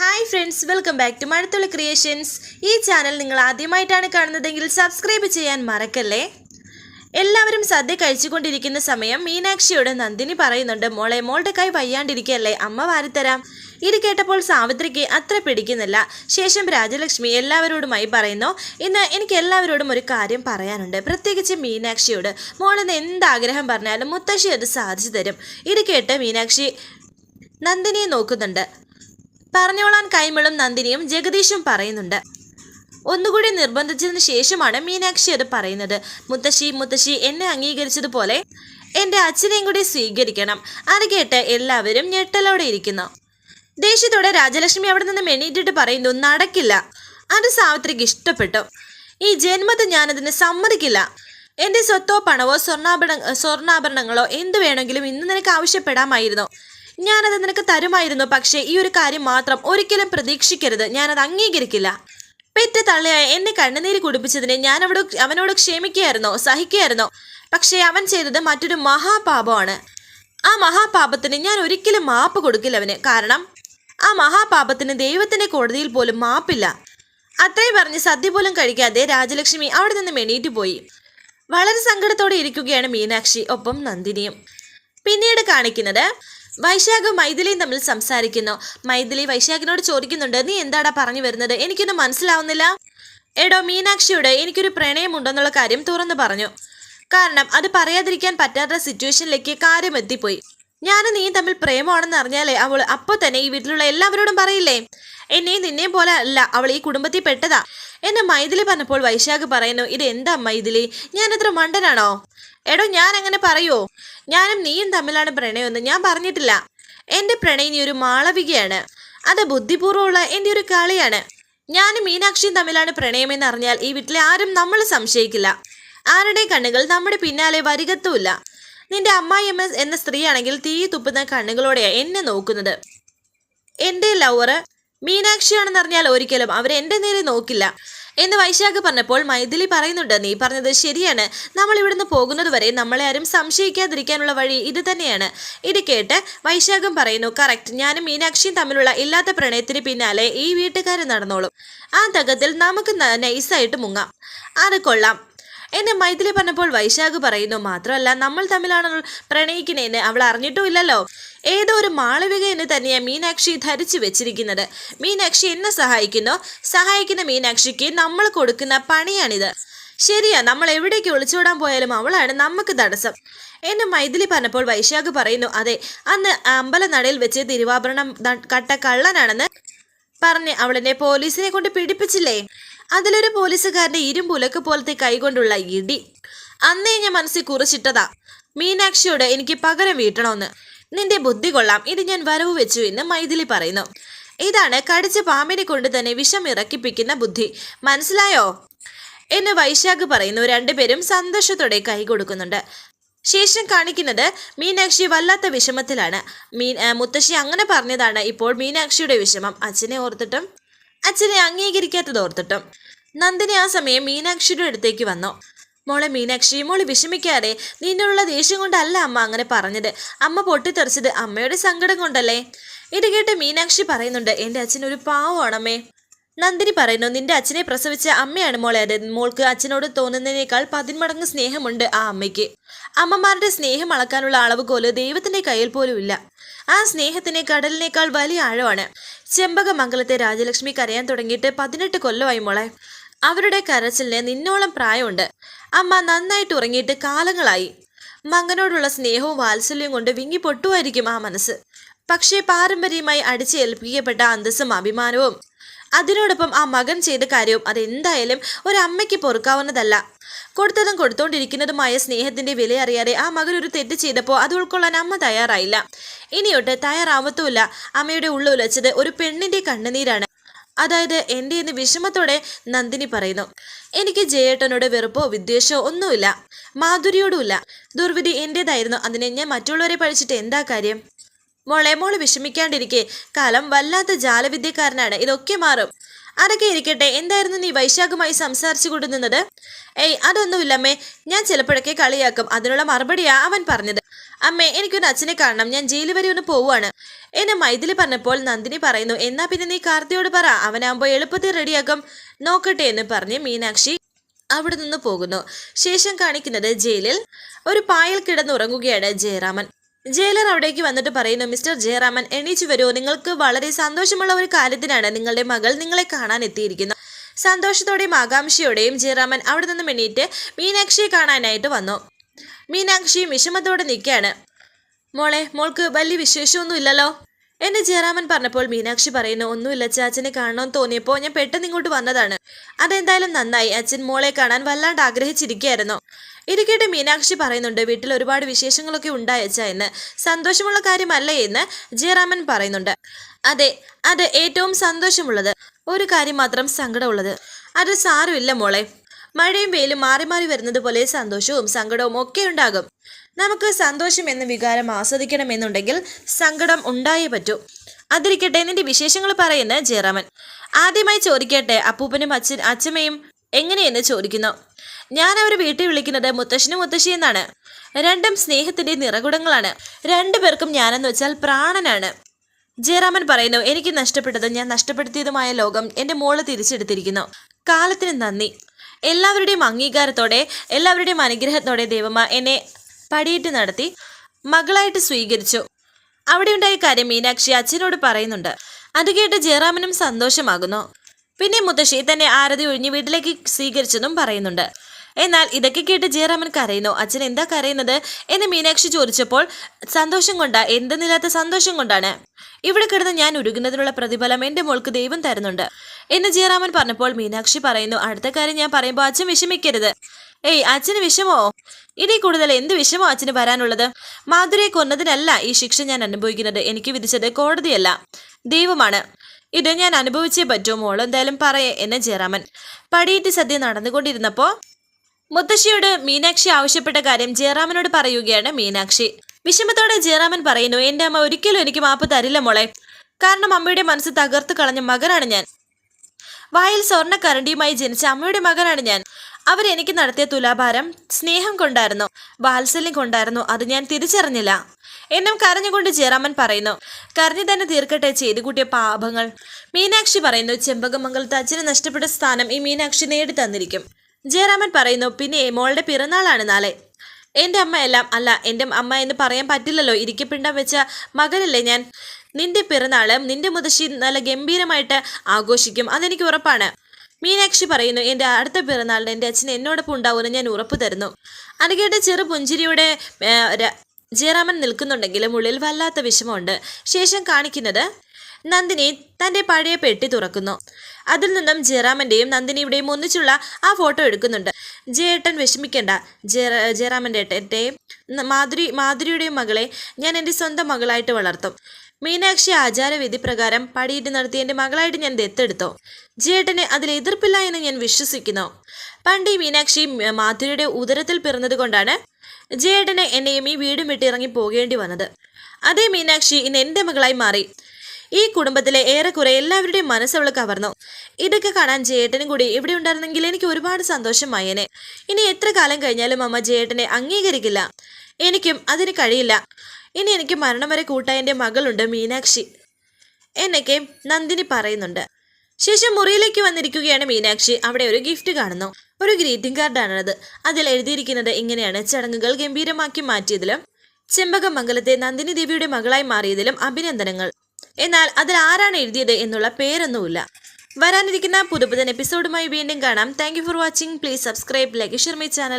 Hi friends welcome back to Mazhathulli creations ഈ channel നിങ്ങൾ ആദ്യമായിട്ടാണ് കാണുന്നതെങ്കിൽ സബ്സ്ക്രൈബ് ചെയ്യാൻ മറക്കല്ലേ? എല്ലാവരും സദ്യ കഴിച്ചുകൊണ്ടിരിക്കുന്ന സമയം മീനാക്ഷിയോട് നന്ദിനി പറയുന്നുണ്ട് മോളെ മോളുടെ കൈ വയ്യാണ്ടിരിക്കല്ലേ അമ്മ വാരിത്തരാം. ഇത് കേട്ടപ്പോൾ സാവിത്രിക്ക് അത്ര പിടിക്കുന്നില്ല. ശേഷം രാജലക്ഷ്മി എല്ലാവരോടുമായി പറയുന്നു ഇന്ന് എനിക്ക് എല്ലാവരോടും ഒരു കാര്യം പറയാനുണ്ട്. പ്രത്യേകിച്ച് മീനാക്ഷിയോട്. മോളെന്ന് എന്താഗ്രഹം പറഞ്ഞാലും മുത്തശ്ശി അത് സാധിച്ചു തരും. ഇത് കേട്ട് മീനാക്ഷി നന്ദിനിയെ നോക്കുന്നുണ്ട്. പറഞ്ഞോളാൻ കൈമളും നന്ദിനിയും ജഗദീഷും പറയുന്നുണ്ട്. ഒന്നുകൂടി നിർബന്ധിച്ചതിന് ശേഷമാണ് മീനാക്ഷി അത് പറയുന്നത്. മുത്തശ്ശി മുത്തശ്ശി എന്നെ അംഗീകരിച്ചതുപോലെ എന്റെ അച്ഛനെയും കൂടി സ്വീകരിക്കണം അത് കേട്ട് എല്ലാവരും ഞെട്ടലോടെ ഇരിക്കുന്നു. ദേഷ്യത്തോടെ രാജലക്ഷ്മി അവിടെ നിന്ന് മെണീറ്റിട്ട് പറയുന്നു നടക്കില്ല. അത് സാവിത്രിക്ക് ഇഷ്ടപ്പെട്ടു. ഈ ജന്മത്തിൽ ഞാനതിന് സമ്മതിക്കില്ല. എന്റെ സ്വത്തോ പണവോ സ്വർണാഭരണ സ്വർണാഭരണങ്ങളോ എന്ത് വേണമെങ്കിലും ഇന്ന് നിനക്ക് ആവശ്യപ്പെടാമായിരുന്നു. ഞാനത് നിനക്ക് തരുമായിരുന്നു പക്ഷേ ഈ ഒരു കാര്യം മാത്രം ഒരിക്കലും പ്രതീക്ഷിക്കരുത്. ഞാനത് അംഗീകരിക്കില്ല. പെറ്റ തള്ളയായ എന്നെ കണ്ണുനീര് കുടിപ്പിച്ചതിനെ ഞാൻ അവിടെ അവനോട് ക്ഷമിക്കുകയായിരുന്നോ സഹിക്കുകയായിരുന്നോ. പക്ഷേ അവൻ ചെയ്തത് മറ്റൊരു മഹാപാപമാണ്. ആ മഹാപാപത്തിന് ഞാൻ ഒരിക്കലും മാപ്പ് കൊടുക്കില്ല അവന്. കാരണം ആ മഹാപാപത്തിന് ദൈവത്തിന്റെ കോടതിയിൽ പോലും മാപ്പില്ല. അത്രയും പറഞ്ഞ് സദ്യ പോലും കഴിക്കാതെ രാജലക്ഷ്മി അവിടെ നിന്ന് മെണീറ്റ് പോയി. വളരെ സങ്കടത്തോടെ ഇരിക്കുകയാണ് മീനാക്ഷി ഒപ്പം നന്ദിനിയും. പിന്നീട് കാണിക്കുന്നത് വൈശാഖും മൈഥിലിയും തമ്മിൽ സംസാരിക്കുന്നു. മൈഥിലി വൈശാഖിനോട് ചോദിക്കുന്നുണ്ട് നീ എന്താടാ പറഞ്ഞു വരുന്നത്? എനിക്കൊന്നും മനസ്സിലാവുന്നില്ല. എടോ മീനാക്ഷിയോട് എനിക്കൊരു പ്രണയമുണ്ടെന്നുള്ള കാര്യം തുറന്നു പറഞ്ഞു. കാരണം അത് പറയാതിരിക്കാൻ പറ്റാത്ത സിറ്റുവേഷനിലേക്ക് കാര്യം എത്തിപ്പോയി. ഞാനും നീ തമ്മിൽ പ്രേമമാണെന്ന് അറിഞ്ഞാലേ അവൾ അപ്പോൾ തന്നെ ഈ വീട്ടിലുള്ള എല്ലാവരോടും പറയില്ലേ? എന്നെയും നിന്നെയും പോലെ അല്ല അവൾ ഈ കുടുംബത്തിൽ പെട്ടതാ. എന്നെ മൈഥിലി പറഞ്ഞപ്പോൾ വൈശാഖ് പറയുന്നു ഇത് എന്താ മൈഥിലി? ഞാനത്ര മണ്ടനാണോ? എടോ ഞാൻ അങ്ങനെ പറയുമോ ഞാനും നീയും തമ്മിലാണ് പ്രണയമെന്ന് ഞാൻ പറഞ്ഞിട്ടില്ല. എന്റെ പ്രണയിനി ഒരു മാളവികയാണ്. അത് ബുദ്ധിപൂർവമുള്ള എന്റെ ഒരു കളിയാണ്. ഞാനും മീനാക്ഷിയും തമ്മിലാണ് പ്രണയമെന്ന് അറിഞ്ഞാൽ ഈ വീട്ടിലെ ആരും നമ്മൾ സംശയിക്കില്ല. ആരുടെ കണ്ണുകൾ നമ്മുടെ പിന്നാലെ വരികത്തുമില്ല. നിന്റെ അമ്മായിയമ്മ എന്ന സ്ത്രീയാണെങ്കിൽ തീ തുപ്പുന്ന കണ്ണുകളോടെയാണ് എന്നെ നോക്കുന്നത്. എന്റെ ലവറ് മീനാക്ഷിയാണെന്നറിഞ്ഞാൽ ഒരിക്കലും അവർ എന്റെ നേരെ നോക്കില്ല. എന്ന് വൈശാഖ് പറഞ്ഞപ്പോൾ മൈഥിലി പറയുന്നുണ്ട് നീ പറഞ്ഞത് ശരിയാണ്. നമ്മൾ ഇവിടുന്ന് പോകുന്നത് വരെ നമ്മളെ ആരും സംശയിക്കാതിരിക്കാനുള്ള വഴി ഇത് തന്നെയാണ്. ഇത് കേട്ട് വൈശാഖം പറയുന്നു കറക്റ്റ്. ഞാനും മീനാക്ഷിയും തമ്മിലുള്ള ഇല്ലാത്ത പ്രണയത്തിന് പിന്നാലെ ഈ വീട്ടുകാർ നടന്നോളും. ആ തകത്തിൽ നമുക്ക് നൈസായിട്ട് മുങ്ങാം. അത് കൊള്ളാം. എന്നെ മൈഥിലി പറഞ്ഞപ്പോൾ വൈശാഖ് പറയുന്നു മാത്രമല്ല നമ്മൾ തമ്മിലാണ് പ്രണയിക്കുന്നതെന്ന് അവൾ അറിഞ്ഞിട്ടുമില്ലല്ലോ. ഏതോ ഒരു മാളവിക എന്ന് തന്നെയാണ് മീനാക്ഷി ധരിച്ചു വെച്ചിരിക്കുന്നത്. മീനാക്ഷി എന്നെ സഹായിക്കുന്നു. സഹായിക്കുന്ന മീനാക്ഷിക്ക് നമ്മൾ കൊടുക്കുന്ന പണിയാണിത്. ശരിയാ നമ്മൾ എവിടേക്ക് ഒളിച്ചോടാൻ പോയാലും അവളാണ് നമുക്ക് തടസ്സം. എന്നെ മൈഥിലി പറഞ്ഞപ്പോൾ വൈശാഖ് പറയുന്നു അതെ അന്ന് അമ്പലനടയിൽ വെച്ച് തിരുവാഭരണം കട്ട കള്ളനാണെന്ന് പറഞ്ഞ് അവളെന്നെ പോലീസിനെ കൊണ്ട് പിടിപ്പിച്ചില്ലേ? അതിലൊരു പോലീസുകാരന്റെ ഇരുമ്പുലക്ക് പോലത്തെ കൈകൊണ്ടുള്ള ഇടി. അന്നേ ഞാൻ മനസ്സിൽ കുറിച്ചിട്ടതാ മീനാക്ഷിയോട് എനിക്ക് പകരം വീട്ടണമെന്ന്. നിന്റെ ബുദ്ധി കൊള്ളാം ഇത് ഞാൻ വരവ് വെച്ചു എന്ന് മൈഥിലി പറയുന്നു. ഇതാണ് കടിച്ച പാമ്പിനെ കൊണ്ട് തന്നെ വിഷം ഇറക്കിപ്പിക്കുന്ന ബുദ്ധി. മനസ്സിലായോ? എന്ന് വൈശാഖ് പറയുന്നു. രണ്ടുപേരും സന്തോഷത്തോടെ കൈ കൊടുക്കുന്നുണ്ട്. ശേഷം കാണിക്കുന്നത് മീനാക്ഷി വല്ലാത്ത വിഷമത്തിലാണ്. മീൻ മുത്തശ്ശി അങ്ങനെ പറഞ്ഞതാണ് ഇപ്പോൾ മീനാക്ഷിയുടെ വിഷമം. അച്ഛനെ ഓർത്തിട്ടും അച്ഛനെ അംഗീകരിക്കാത്തത് ഓർത്തിട്ടും നന്ദിനി ആ സമയം മീനാക്ഷിയുടെ അടുത്തേക്ക് വന്നു. മോളെ മീനാക്ഷി മോൾ വിഷമിക്കാതെ നിന്നോടുള്ള ദേഷ്യം കൊണ്ടല്ല അമ്മ അങ്ങനെ പറഞ്ഞത്. അമ്മ പൊട്ടിത്തെറിച്ചത് അമ്മയുടെ സങ്കടം കൊണ്ടല്ലേ? ഇത് കേട്ട് മീനാക്ഷി പറയുന്നുണ്ട് എന്റെ അച്ഛൻ ഒരു പാവമാണമ്മേ. നന്ദിനി പറയുന്നു നിന്റെ അച്ഛനെ പ്രസവിച്ച അമ്മയാണ് മോളെ. അത് മോൾക്ക് അച്ഛനോട് തോന്നുന്നതിനേക്കാൾ പതിന്മടങ്ങ് സ്നേഹമുണ്ട് ആ അമ്മയ്ക്ക്. അമ്മമാരുടെ സ്നേഹം അളക്കാനുള്ള അളവുകോൽ ദൈവത്തിന്റെ കയ്യിൽ പോലും ഇല്ല. ആ സ്നേഹത്തിന് കടലിനേക്കാൾ വലിയ ആഴമാണ്. ചെമ്പകമംഗലത്തെ രാജലക്ഷ്മി കരയാൻ തുടങ്ങിയിട്ട് പതിനെട്ട് കൊല്ലമായി മോളെ. അവരുടെ കരച്ചിലിന് നിന്നോളം പ്രായമുണ്ട്. അമ്മ നന്നായിട്ട് ഉറങ്ങിയിട്ട് കാലങ്ങളായി. മകനോടുള്ള സ്നേഹവും വാത്സല്യവും കൊണ്ട് വിങ്ങി പൊട്ടുമായിരിക്കും ആ മനസ്സ്. പക്ഷേ പാരമ്പര്യമായി അടിച്ചേൽപ്പിക്കപ്പെട്ട അന്തസ്സും അഭിമാനവും അതിനോടൊപ്പം ആ മകൻ ചെയ്ത കാര്യവും അതെന്തായാലും ഒരമ്മയ്ക്ക് പൊറുക്കാവുന്നതല്ല. കൊടുത്തതും കൊടുത്തോണ്ടിരിക്കുന്നതുമായ സ്നേഹത്തിന്റെ വില അറിയാതെ ആ മകൻ ഒരു തെറ്റ് ചെയ്തപ്പോൾ അത് ഉൾക്കൊള്ളാൻ അമ്മ തയ്യാറായില്ല. ഇനിയൊട്ട് തയ്യാറാവത്തുമില്ല. അമ്മയുടെ ഉള്ളുലച്ചത് ഒരു പെണ്ണിന്റെ കണ്ണുനീരാണ്. അതായത് എന്റെ എന്ന് വിഷമത്തോടെ നന്ദിനി പറയുന്നു. എനിക്ക് ജയേട്ടനോട് വെറുപ്പോ വിദ്വേഷമോ ഒന്നുമില്ല. മാധുരിയോടുമില്ല. ദുർവിധി എന്റേതായിരുന്നു അതിനെ ഞാൻ മറ്റുള്ളവരെ പഴിച്ചിട്ട് എന്താ കാര്യം? മോളെ മോൾ വിഷമിക്കാണ്ടിരിക്കെ. കാലം വല്ലാത്ത ജാലവിദ്യക്കാരനാണ്. ഇതൊക്കെ മാറും. അതൊക്കെ ഇരിക്കട്ടെ. എന്തായിരുന്നു നീ വൈശാഖുമായി സംസാരിച്ചു കൊണ്ടുനിന്നത് ഏയ് അതൊന്നുമില്ലമ്മേ. ഞാൻ ചിലപ്പോഴൊക്കെ കളിയാക്കും. അതിനുള്ള മറുപടിയാ അവൻ പറഞ്ഞത്. അമ്മേ എനിക്കൊരു അച്ഛനെ കാണണം. ഞാൻ ജയിലിൽ വരെ ഒന്ന് പോവുകയാണ്. എന്നെ മൈഥിലി പറഞ്ഞപ്പോൾ നന്ദിനി പറയുന്നു എന്നാ പിന്നെ നീ കാർത്തിയോട് പറ. അവനാകുമ്പോൾ എളുപ്പത്തിൽ റെഡിയാക്കും. നോക്കട്ടെ എന്ന് പറഞ്ഞ് മീനാക്ഷി അവിടെ നിന്ന് പോകുന്നു. ശേഷം കാണിക്കുന്നത് ജയിലിൽ ഒരു പായൽ കിടന്നുറങ്ങുകയാണ് ജയറാമൻ ജയിലർ അവിടേക്ക് വന്നിട്ട് പറയുന്നു മിസ്റ്റർ ജയറാമൻ എണീച്ചു വരുമോ നിങ്ങൾക്ക് വളരെ സന്തോഷമുള്ള ഒരു കാര്യത്തിനാണ് നിങ്ങളുടെ മകൾ നിങ്ങളെ കാണാൻ എത്തിയിരിക്കുന്നത്. സന്തോഷത്തോടെയും ആകാംക്ഷയോടെയും ജയറാമൻ അവിടെ നിന്നും എണീറ്റ് മീനാക്ഷിയെ കാണാനായിട്ട് വന്നു. മീനാക്ഷി വിഷമത്തോടെ നിൽക്കുകയാണ്. മോളെ മോൾക്ക് വലിയ വിശേഷമൊന്നുമില്ലല്ലോ? എന്നെ ജയറാമൻ പറഞ്ഞപ്പോൾ മീനാക്ഷി പറയുന്നു ഒന്നുമില്ല ചാച്ചനെ കാണണമെന്ന് തോന്നിയപ്പോൾ ഞാൻ പെട്ടെന്ന് ഇങ്ങോട്ട് വന്നതാണ്. അതെന്തായാലും നന്നായി. അച്ഛൻ മോളെ കാണാൻ വല്ലാണ്ട് ആഗ്രഹിച്ചിരിക്കുകയായിരുന്നു. ഇരിക്കട്ടെ മീനാക്ഷി പറയുന്നുണ്ട് വീട്ടിൽ ഒരുപാട് വിശേഷങ്ങളൊക്കെ ഉണ്ടായച്ച എന്ന്. സന്തോഷമുള്ള കാര്യമല്ലേ എന്ന് ജയറാമൻ പറയുന്നുണ്ട്. അതെ അത് ഏറ്റവും സന്തോഷമുള്ളത്. ഒരു കാര്യം മാത്രം സങ്കടമുള്ളത്. അത് സാരമില്ല മോളെ. മഴയും വെയിലും മാറി മാറി വരുന്നത് പോലെ സന്തോഷവും സങ്കടവും ഒക്കെ ഉണ്ടാകും. നമുക്ക് സന്തോഷം എന്ന വികാരം ആസ്വദിക്കണമെന്നുണ്ടെങ്കിൽ സങ്കടം ഉണ്ടായേ പറ്റൂ. അതിരിക്കട്ടെ നിന്റെ വിശേഷങ്ങൾ പറയുന്ന ജയറാമൻ. ആദ്യമായി ചോദിക്കട്ടെ അപ്പൂപ്പനും അച്ഛൻ അച്ഛമ്മയും എങ്ങനെയെന്ന് ചോദിക്കുന്നു? ഞാൻ അവരെ വീട്ടിൽ വിളിക്കുന്നത് മുത്തശ്ശനും മുത്തശ്ശി എന്നാണ്. രണ്ടും സ്നേഹത്തിന്റെ നിറകുടങ്ങളാണ്. രണ്ടുപേർക്കും ഞാനെന്ന് വെച്ചാൽ പ്രാണനാണ്. ജയറാമൻ പറയുന്നു എനിക്ക് നഷ്ടപ്പെട്ടതും ഞാൻ നഷ്ടപ്പെടുത്തിയതുമായ ലോകം എന്റെ മോൾ തിരിച്ചെടുത്തിരിക്കുന്നു. കാലത്തിന് നന്ദി. എല്ലാവരുടെയും അംഗീകാരത്തോടെ എല്ലാവരുടെയും അനുഗ്രഹത്തോടെ ദേവമ്മ എന്നെ പടിയിട്ട് നടത്തി മകളായിട്ട് സ്വീകരിച്ചു. അവിടെ ഉണ്ടായ കാര്യം മീനാക്ഷി അച്ഛനോട് പറയുന്നുണ്ട്. അത് കേട്ട് ജയറാമനും സന്തോഷമാകുന്നു. പിന്നെ മുത്തശ്ശി തന്നെ ആരതി ഒഴിഞ്ഞ് വീട്ടിലേക്ക് സ്വീകരിച്ചതും പറയുന്നുണ്ട്. എന്നാൽ ഇതൊക്കെ കേട്ട് ജയറാമൻ കരയുന്നു. അച്ഛൻ എന്താ കരയുന്നത് എന്ന് മീനാക്ഷി ചോദിച്ചപ്പോൾ സന്തോഷം കൊണ്ടാ എന്തെന്നില്ലാത്ത സന്തോഷം കൊണ്ടാണ്? ഇവിടെ കിടന്ന് ഞാൻ ഉരുകുന്നതിനുള്ള പ്രതിഫലം എന്റെ മോൾക്ക് ദൈവം തരുന്നുണ്ട് എന്ന് ജയറാമൻ പറഞ്ഞപ്പോൾ മീനാക്ഷി പറയുന്നു അടുത്ത കാര്യം ഞാൻ പറയുമ്പോൾ അച്ഛൻ വിഷമിക്കരുത്. ഏയ് അച്ഛന് വിഷമോ? ഇനി കൂടുതൽ എന്ത് വിഷമോ അച്ഛന് വരാനുള്ളത്? മാധുരിയെ കൊന്നതിനല്ല ഈ ശിക്ഷ ഞാൻ അനുഭവിക്കുന്നത്. എനിക്ക് വിധിച്ചത് കോടതിയല്ല. ദൈവമാണ്. ഇത് ഞാൻ അനുഭവിച്ചേ പറ്റൂ മോൾ എന്തായാലും പറയേ എന്ന് ജയറാമൻ. പടിയേറ്റ് സദ്യ നടന്നുകൊണ്ടിരുന്നപ്പോ മുത്തശ്ശിയോട് മീനാക്ഷി ആവശ്യപ്പെട്ട കാര്യം ജയറാമനോട് പറയുകയാണ് മീനാക്ഷി. വിഷമത്തോടെ ജയറാമൻ പറയുന്നു എന്റെ അമ്മ ഒരിക്കലും എനിക്ക് മാപ്പ് തരില്ല മോളെ. കാരണം അമ്മയുടെ മനസ്സ് തകർത്ത് കളഞ്ഞ മകനാണ് ഞാൻ. വായിൽ സ്വർണ കരണ്ടിയുമായി ജനിച്ച അമ്മയുടെ മകനാണ് ഞാൻ. അവരെനിക്ക് നടത്തിയ തുലാഭാരം സ്നേഹം കൊണ്ടായിരുന്നു വാത്സല്യം കൊണ്ടായിരുന്നു. അത് ഞാൻ തിരിച്ചറിഞ്ഞില്ല. എന്നും കരഞ്ഞുകൊണ്ട് ജയറാമൻ പറയുന്നു കരഞ്ഞു തന്നെ തീർക്കട്ടെ ചെയ്തു കൂട്ടിയ പാപങ്ങൾ. മീനാക്ഷി പറയുന്നു ചെമ്പകമംഗലത്ത് അച്ഛന് നഷ്ടപ്പെട്ട സ്ഥാനം ഈ മീനാക്ഷി നേടി തന്നിരിക്കും ജയറാമൻ പറയുന്നു പിന്നെ മോളുടെ പിറന്നാളാണ് നാളെ. എന്റെ അമ്മയെല്ലാം അല്ല എന്റെ അമ്മ എന്ന് പറയാൻ പറ്റില്ലല്ലോ. ഇരിക്കപ്പിണ്ടം വെച്ച മകനല്ലേ ഞാൻ. നിന്റെ പിറന്നാൾ നിന്റെ മുതശ്ശി നല്ല ഗംഭീരമായിട്ട് ആഘോഷിക്കും അതെനിക്ക് ഉറപ്പാണ്. മീനാക്ഷി പറയുന്നു എന്റെ അടുത്ത പിറന്നാളിന് എന്റെ അച്ഛൻ എന്നോടൊപ്പം ഉണ്ടാവുമെന്ന് ഞാൻ ഉറപ്പ് തരുന്നു. അത് ചെറു പുഞ്ചിരിയുടെ ജയറാമൻ നിൽക്കുന്നുണ്ടെങ്കിലും ഉള്ളിൽ വല്ലാത്ത വിഷമമുണ്ട്. ശേഷം കാണിക്കുന്നത് നന്ദിനി തന്റെ പഴയ പെട്ടി തുറക്കുന്നു. അതിൽ നിന്നും ജയറാമന്റെയും നന്ദിനിയുടെയും ഒന്നിച്ചുള്ള ആ ഫോട്ടോ എടുക്കുന്നുണ്ട്. ജയേട്ടൻ വിഷമിക്കണ്ട. ജയ ജയറാമന്റെ ഏട്ടന്റെയും മാധുരി മാധുരിയുടെയും മകളെ ഞാൻ എന്റെ സ്വന്തം മകളായിട്ട് വളർത്തും. മീനാക്ഷി ആചാരവിധി പ്രകാരം പടിയിട്ട് നടത്തി എന്റെ മകളായിട്ട് ഞാൻ ദത്തെടുത്തോ. ജേട്ടന് അതിൽ എതിർപ്പില്ല എന്ന് ഞാൻ വിശ്വസിക്കുന്നു. പണ്ട് ഈ മീനാക്ഷി മാധുരിയുടെ ഉദരത്തിൽ പിറന്നതുകൊണ്ടാണ് ജേട്ടന് എന്നെയും ഈ വീടും വിട്ട് ഇറങ്ങി പോകേണ്ടി വന്നത്. അതേ മീനാക്ഷി ഇന്ന് എന്റെ മകളായി മാറി. ഈ കുടുംബത്തിലെ ഏറെക്കുറെ എല്ലാവരുടെയും മനസ്സവൾ കവർന്നു. ഇതൊക്കെ കാണാൻ ജയേട്ടനും കൂടി ഇവിടെ ഉണ്ടായിരുന്നെങ്കിൽ എനിക്ക് ഒരുപാട് സന്തോഷമായേനെ ഇനി എത്ര കാലം കഴിഞ്ഞാലും അമ്മ ജയേട്ടനെ അംഗീകരിക്കില്ല. എനിക്കും അതിന് കഴിയില്ല. ഇനി എനിക്ക് മരണം വരെ കൂട്ടായ എന്റെ മകളുണ്ട് മീനാക്ഷി. എന്നൊക്കെ നന്ദിനി പറയുന്നുണ്ട്. ശേഷം മുറിയിലേക്ക് വന്നിരിക്കുകയാണ് മീനാക്ഷി. അവിടെ ഒരു ഗിഫ്റ്റ് കാണുന്നു. ഒരു ഗ്രീറ്റിംഗ് കാർഡാണത് അതിൽ എഴുതിയിരിക്കുന്നത് ഇങ്ങനെയാണ്. ചടങ്ങുകൾ ഗംഭീരമാക്കി മാറ്റിയതിലും ചെമ്പകമംഗലത്തെ നന്ദിനി ദേവിയുടെ മകളായി മാറിയതിലും അഭിനന്ദനങ്ങൾ. എന്നാൽ അതിൽ ആരാണ് എഴുതിയത് എന്നുള്ള പേരൊന്നുമില്ല. വരാനിരിക്കുന്ന പുതുപുതൻ എപ്പിസോഡുമായി വീണ്ടും കാണാം. Thank for watching please subscribe like share channel